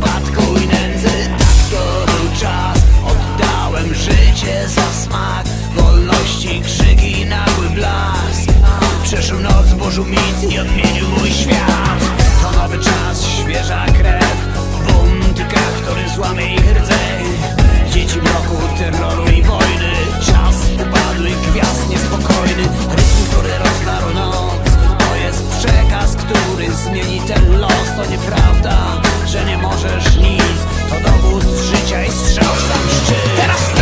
upadku i nędzy. Tak to był czas. Oddałem życie za smak. Wolności, krzyki, nagły blask. Przeszył noc, burzył mit i odmienił mój świat. To nowy czas, świeża krew. Bunty krach, który złamie ich rdzeń. Dzieci mroku, terroru i wojny. Czas upadły gwiazd niespokojny. Rytm, który rozdarł noc To jest przekaz, który zmieni ten los. To nieprawda że nie możesz nic. To dowód życia i strzał sam szczyt. Teraz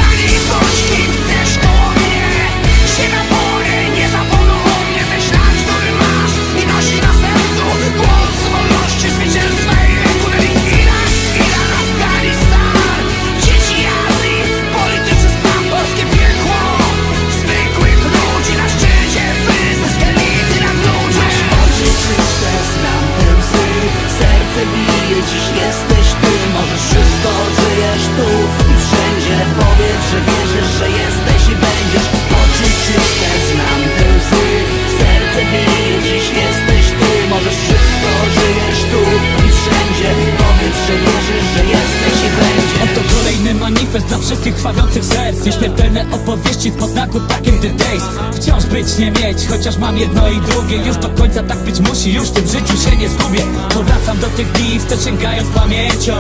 jesteś ty. Możesz wszystko, żyjesz tu i wszędzie Powiedz, że wierzysz, że jesteś manifest dla wszystkich krwawiących serc. Nieśmiertelne opowieści z poznaku takim The Days. Wciąż być, nie mieć, chociaż mam jedno i drugie. Już do końca tak być musi, już w tym życiu się nie zgubię Powracam do tych dni, wtedy sięgając pamięcią.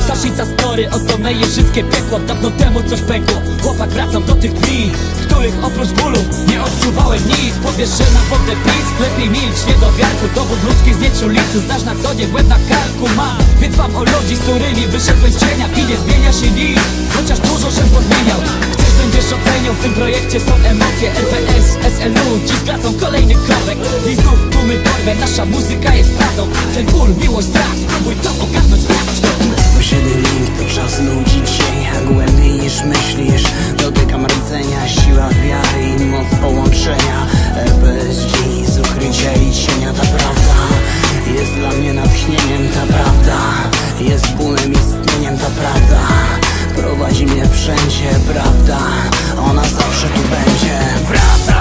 Staszica story, oto me jeżyckie piekło. Dawno temu coś pękło, chłopak wracam do tych dni W których oprócz bólu nie odczuwałem nic. Powiesz, że na wodę pic, lepiej milcz, nie do wiarku. Dowód ludzki znieczulicy, znasz na co dzień, na karku mam Więc mam o ludzi, z którymi wyszedłem z cienia I nie zmienia się nic, chociaż dużo się pozmieniał. Chcesz, będziesz oceniał, w tym projekcie są emocje RPS, SLU, dziś stracą kolejny krowek I znów tłumy porwę, nasza muzyka jest prawdą. Ten ból, miłość, strach, spróbuj to wszędzie prawda? Ona zawsze tu będzie. Wraca